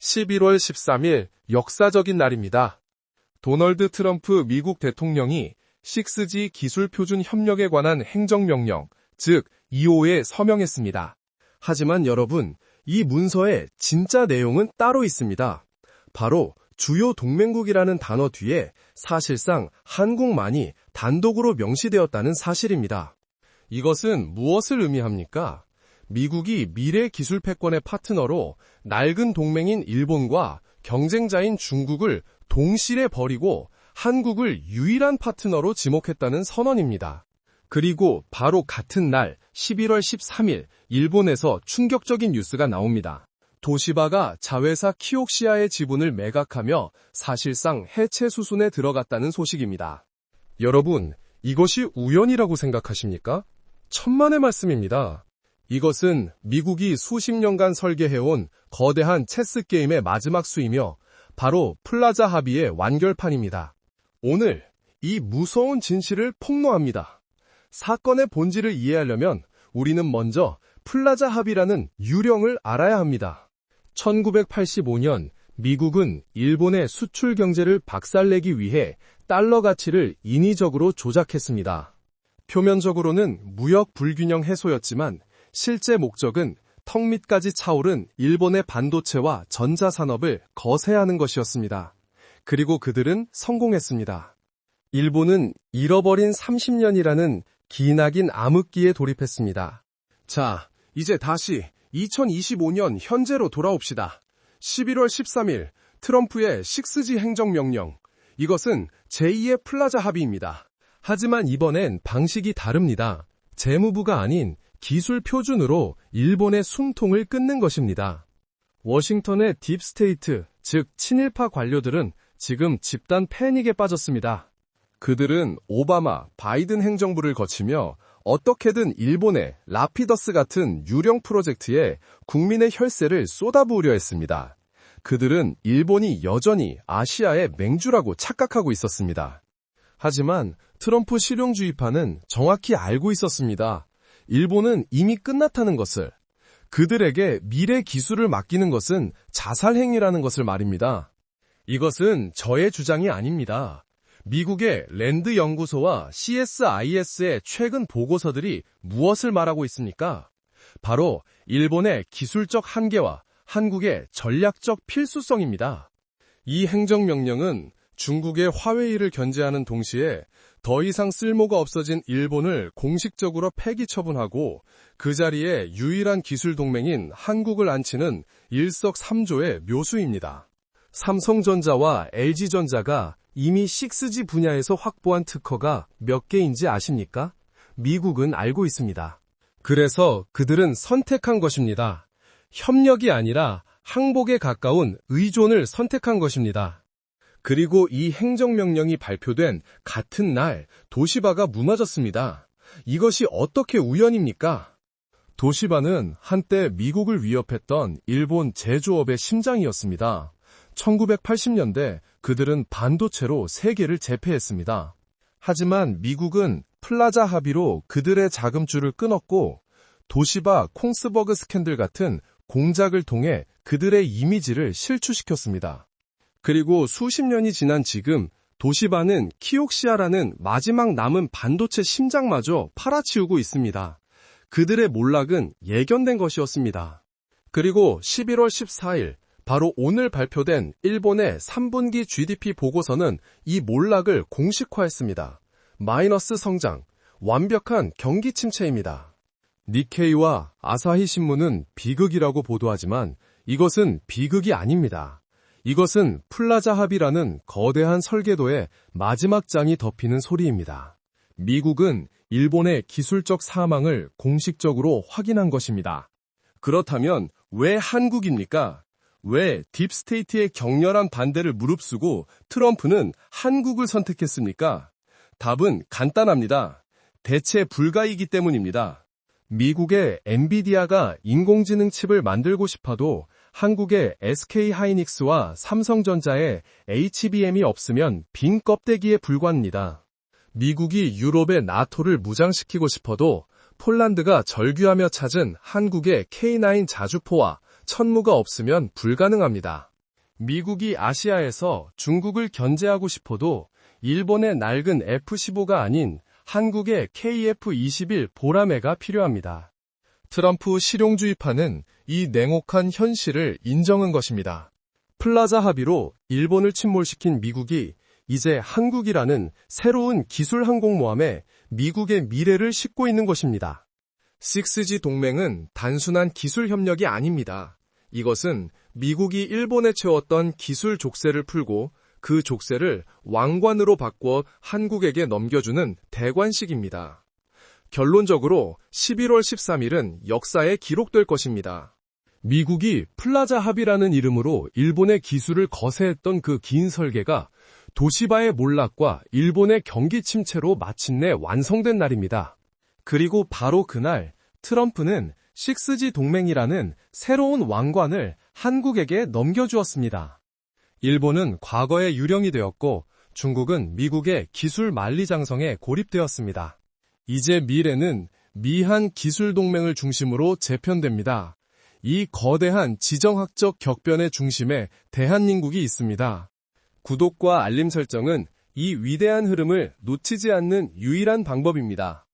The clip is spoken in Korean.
11월 13일 역사적인 날입니다. 도널드 트럼프 미국 대통령이 6G 기술 표준 협력에 관한 행정명령, 즉 2호에 서명했습니다. 하지만 여러분, 이 문서의 진짜 내용은 따로 있습니다. 바로 주요 동맹국이라는 단어 뒤에 사실상 한국만이 단독으로 명시되었다는 사실입니다. 이것은 무엇을 의미합니까? 미국이 미래 기술 패권의 파트너로 낡은 동맹인 일본과 경쟁자인 중국을 동시에 버리고 한국을 유일한 파트너로 지목했다는 선언입니다. 그리고 바로 같은 날 11월 13일 일본에서 충격적인 뉴스가 나옵니다. 도시바가 자회사 키옥시아의 지분을 매각하며 사실상 해체 수순에 들어갔다는 소식입니다. 여러분, 이것이 우연이라고 생각하십니까? 천만의 말씀입니다. 이것은 미국이 수십 년간 설계해온 거대한 체스 게임의 마지막 수이며 바로 플라자 합의의 완결판입니다. 오늘 이 무서운 진실을 폭로합니다. 사건의 본질을 이해하려면 우리는 먼저 플라자 합의라는 유령을 알아야 합니다. 1985년 미국은 일본의 수출 경제를 박살내기 위해 달러 가치를 인위적으로 조작했습니다. 표면적으로는 무역 불균형 해소였지만 실제 목적은 턱 밑까지 차오른 일본의 반도체와 전자산업을 거세하는 것이었습니다. 그리고 그들은 성공했습니다. 일본은 잃어버린 30년이라는 기나긴 암흑기에 돌입했습니다. 자, 이제 다시 2025년 현재로 돌아옵시다. 11월 13일 트럼프의 6G 행정명령. 이것은 제2의 플라자 합의입니다. 하지만 이번엔 방식이 다릅니다. 재무부가 아닌 기술 표준으로 일본의 숨통을 끊는 것입니다. 워싱턴의 딥스테이트, 즉 친일파 관료들은 지금 집단 패닉에 빠졌습니다. 그들은 오바마, 바이든 행정부를 거치며 어떻게든 일본의 라피더스 같은 유령 프로젝트에 국민의 혈세를 쏟아부으려 했습니다. 그들은 일본이 여전히 아시아의 맹주라고 착각하고 있었습니다. 하지만 트럼프 실용주의파는 정확히 알고 있었습니다. 일본은 이미 끝났다는 것을. 그들에게 미래 기술을 맡기는 것은 자살 행위라는 것을 말입니다. 이것은 저의 주장이 아닙니다. 미국의 랜드 연구소와 CSIS의 최근 보고서들이 무엇을 말하고 있습니까? 바로 일본의 기술적 한계와 한국의 전략적 필수성입니다. 이 행정명령은 중국의 화웨이를 견제하는 동시에 더 이상 쓸모가 없어진 일본을 공식적으로 폐기 처분하고 그 자리에 유일한 기술 동맹인 한국을 앉히는 일석삼조의 묘수입니다. 삼성전자와 LG전자가 이미 6G 분야에서 확보한 특허가 몇 개인지 아십니까? 미국은 알고 있습니다. 그래서 그들은 선택한 것입니다. 협력이 아니라 항복에 가까운 의존을 선택한 것입니다. 그리고 이 행정명령이 발표된 같은 날 도시바가 무너졌습니다. 이것이 어떻게 우연입니까? 도시바는 한때 미국을 위협했던 일본 제조업의 심장이었습니다. 1980년대 그들은 반도체로 세계를 제패했습니다. 하지만 미국은 플라자 합의로 그들의 자금줄을 끊었고 도시바 콩스버그 스캔들 같은 공작을 통해 그들의 이미지를 실추시켰습니다. 그리고 수십 년이 지난 지금 도시바는 키옥시아라는 마지막 남은 반도체 심장마저 팔아치우고 있습니다. 그들의 몰락은 예견된 것이었습니다. 그리고 11월 14일 바로 오늘 발표된 일본의 3분기 GDP 보고서는 이 몰락을 공식화했습니다. 마이너스 성장, 완벽한 경기 침체입니다. 니케이와 아사히 신문은 비극이라고 보도하지만 이것은 비극이 아닙니다. 이것은 플라자 합의라는 거대한 설계도의 마지막 장이 덮이는 소리입니다. 미국은 일본의 기술적 사망을 공식적으로 확인한 것입니다. 그렇다면 왜 한국입니까? 왜 딥스테이트의 격렬한 반대를 무릅쓰고 트럼프는 한국을 선택했습니까? 답은 간단합니다. 대체 불가이기 때문입니다. 미국의 엔비디아가 인공지능 칩을 만들고 싶어도 한국의 SK 하이닉스와 삼성전자의 HBM이 없으면 빈 껍데기에 불과합니다. 미국이 유럽의 나토를 무장시키고 싶어도 폴란드가 절규하며 찾은 한국의 K9 자주포와 천무가 없으면 불가능합니다. 미국이 아시아에서 중국을 견제하고 싶어도 일본의 낡은 F-15가 아닌 한국의 KF-21 보라매가 필요합니다. 트럼프 실용주의파는 이 냉혹한 현실을 인정한 것입니다. 플라자 합의로 일본을 침몰시킨 미국이 이제 한국이라는 새로운 기술 항공모함에 미국의 미래를 싣고 있는 것입니다. 6G 동맹은 단순한 기술 협력이 아닙니다. 이것은 미국이 일본에 채웠던 기술 족쇄를 풀고 그 족쇄를 왕관으로 바꿔 한국에게 넘겨주는 대관식입니다. 결론적으로 11월 13일은 역사에 기록될 것입니다. 미국이 플라자 합의라는 이름으로 일본의 기술을 거세했던 그 긴 설계가 도시바의 몰락과 일본의 경기 침체로 마침내 완성된 날입니다. 그리고 바로 그날 트럼프는 6G 동맹이라는 새로운 왕관을 한국에게 넘겨주었습니다. 일본은 과거의 유령이 되었고 중국은 미국의 기술 만리 장성에 고립되었습니다. 이제 미래는 미한 기술 동맹을 중심으로 재편됩니다. 이 거대한 지정학적 격변의 중심에 대한민국이 있습니다. 구독과 알림 설정은 이 위대한 흐름을 놓치지 않는 유일한 방법입니다.